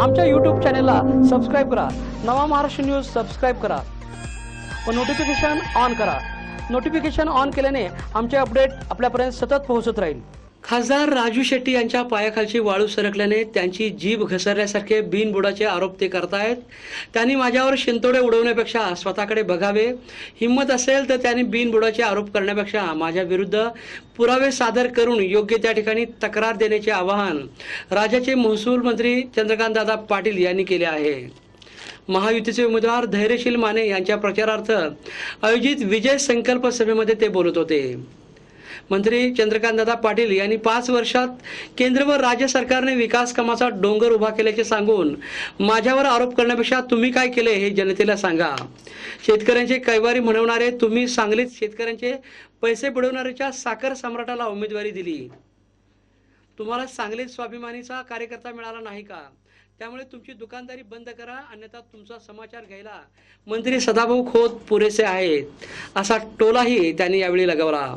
आमच्या यूट्यूब चॅनेलला सबस्क्राईब करा. नवा महाराष्ट्र न्यूज सबस्क्राईब करा. व नोटिफिकेशन ऑन करा. नोटिफिकेशन ऑन केल्याने आमचे अपडेट आपल्यापर्यंत सतत पोहोचत राहील. खासदार राजू शेट्टी यांच्या पायाखालची वाळू सरकल्याने त्यांची जीभ घसरल्यासारखे बिनबुडाचे आरोप ते करतायत. त्यांनी माझ्यावर शिंतोडे उडवण्यापेक्षा स्वतःकडे बघावे. हिंमत असेल तर त्यांनी बिनबुडाचे आरोप करण्यापेक्षा माझ्या विरुद्ध पुरावे सादर करून योग्य त्या ठिकाणी तक्रार देण्याचे आवाहन राज्याचे महसूल मंत्री चंद्रकांतदादा पाटील यांनी केले आहे. महायुतीचे उमेदवार धैर्यशील माने यांच्या प्रचारार्थ आयोजित विजय संकल्प सभेमध्ये ते बोलत होते. मंत्री चंद्रकांतदादा पाटील यांनी पाच वर्षात केंद्र व राज्य सरकारने विकास कामाचा डोंगर उभा केल्याचे सांगून माझ्यावर आरोप करण्यापेक्षा तुम्ही काय केले हे जनतेला सांगा. शेतकऱ्यांचे कैवारी म्हणवणारे तुम्ही सांगलीत शेतकऱ्यांचे पैसे बुडवणाऱ्याच्या साखर सम्राटाला उमेदवारी दिली. तुम्हाला सांगलीत स्वाभिमानीचा कार्यकर्ता मिळाला नाही का? त्यामुळे तुमची दुकानदारी बंद करा अन्यथा तुमचा समाचार घ्यायला मंत्री सदाभाऊ खोत पुरेसे आहेत. असा टोलाही त्यांनी यावेळी लगावला.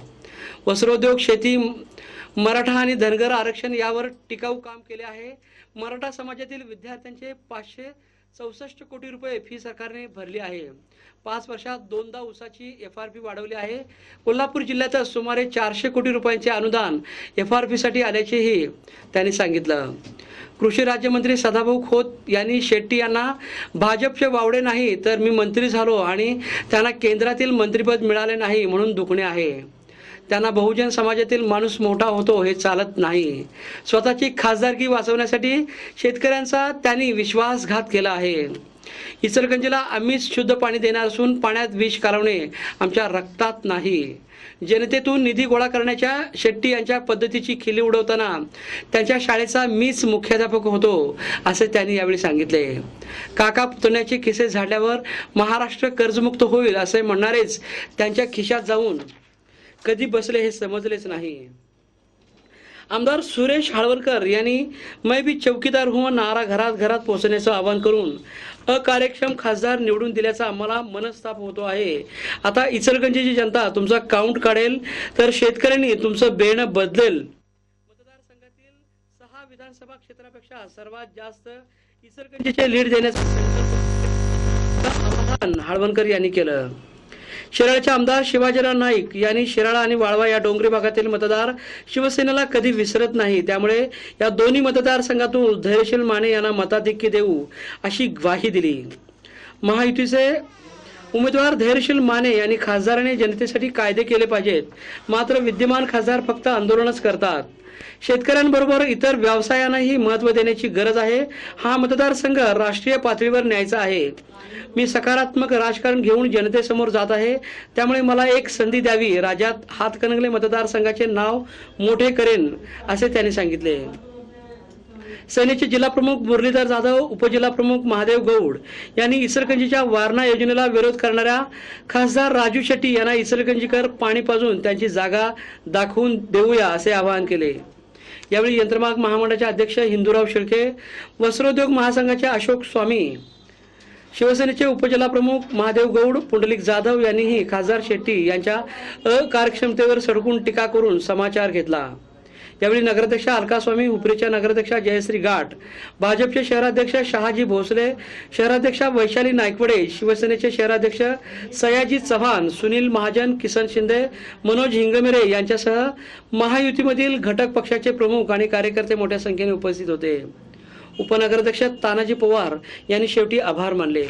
वस्त्रोद्योग शेती मराठा आणि धनगर आरक्षण यावर टिकाऊ काम केले आहे. मराठा समाजातील विद्यार्थ्यांचे पाचशे चौसष्ट कोटी रुपये फी सरकारने भरली आहे. पाच वर्षात दोनदा उसाची एफ आर पी वाढवली आहे. कोल्हापूर जिल्ह्याचं सुमारे चारशे कोटी रुपयांचे अनुदान एफ आर पीसाठी आल्याचेही त्यांनी सांगितलं. कृषी राज्यमंत्री सदाभाऊ खोत यांनी शेट्टी यांना भाजपचे वावडे नाही तर मी मंत्री झालो आणि त्यांना केंद्रातील मंत्रिपद मिळाले नाही म्हणून दुखणे आहे. त्यांना बहुजन समाजातील माणूस मोठा होतो हे चालत नाही. स्वतःची खासदारकी वाचवण्यासाठी शेतकऱ्यांचा त्यांनी विश्वासघात केला आहे. इचलकंजीला आम्हीच शुद्ध पाणी देणार असून पाण्यात विष कालवणे आमच्या रक्तात नाही. जनतेतून निधी गोळा करण्याच्या शेट्टी यांच्या पद्धतीची खिल्ली उडवताना त्यांच्या शाळेचा मीच मुख्याध्यापक होतो असे त्यांनी यावेळी सांगितले. काका पुतण्याचे खिसे झाडल्यावर महाराष्ट्र कर्जमुक्त होईल असे म्हणणारेच त्यांच्या खिशात जाऊन कधी बसले हे समजलेच नाही. आमदार सुरेश हाळवरकर यांनी मै बी चौकीदार हुआ नारा घरात घरात पोहोचण्याचं आवाहन करून अकार्यक्षम खासदार निवडून दिल्याचा आम्हाला मनस्ताप होतो आहे. आता इचलगंजीची जनता तुमचा काउंट काढेल तर शेतकऱ्यांनी तुमचं बेणं बदलेल. मतदारसंघातील सहा विधानसभा क्षेत्रापेक्षा सर्वात जास्त इचलगंजीचे लीड देण्याचा आवाहन हाळवणकर यांनी केलं. शिराळचे आमदार शिवाजीराव नाईक यांनी शिराळा आणि वाळवा या डोंगरी भागातील मतदार शिवसेनेला कधी विसरत नाही. त्यामुळे या दोन्ही मतदारसंघातून धैर्यशील माने यांना मताधिक्य देऊ अशी ग्वाही दिली. महायुतीचे उमेदवार धैर्यशील माने यांनी खासदाराने जनतेसाठी कायदे केले पाहिजेत. मात्र विद्यमान खासदार फक्त आंदोलनच करतात. शेतकऱ्यांबरोबर इतर व्यवसायांनाही महत्त्व देण्याची गरज आहे. हा मतदारसंघ राष्ट्रीय पातळीवर न्यायचा आहे. मी सकारात्मक राजकारण घेऊन जनतेसमोर जात आहे. त्यामुळे मला एक संधी द्यावी. राज्यात हातकणंगले मतदारसंघाचे नाव मोठे करेन असे त्यांनी सांगितले. सेनेचे जिल्हाप्रमुख मुरलीधर जाधव उपजिल्हाप्रमुख महादेव गौड यांनी इसरगंजीच्या वारणा योजनेला विरोध करणाऱ्या खासदार राजू शेट्टी यांना इसरगंजीकर पाणी पाजून त्यांची जागा दाखवून देऊया असे आवाहन केले. यावेळी यंत्रमाग महामंडळाचे अध्यक्ष हिंदूराव शिर्के वस्त्रोद्योग महासंघाचे अशोक स्वामी शिवसेनेचे उपजिल्हाप्रमुख महादेव गौड पुंडलिक जाधव यांनीही खासदार शेट्टी यांच्या अकार्यक्षमतेवर सडकून टीका करून समाचार घेतला. यावेळी नगराध्यक्षा अलकास्वामी उपरीच्या नगराध्यक्षा जयश्री गाठ भाजपचे शहराध्यक्ष शहाजी भोसले शहराध्यक्षा वैशाली नायकवडे शिवसेनेचे शहराध्यक्ष सयाजी चव्हाण सुनील महाजन किसन शिंदे मनोज हिंगमिरे यांच्यासह महायुतीमधील घटक पक्षाचे प्रमुख आणि कार्यकर्ते मोठ्या संख्येने उपस्थित होते. उपनगराध्यक्ष तानाजी पवार यांनी शेवटी आभार मानले.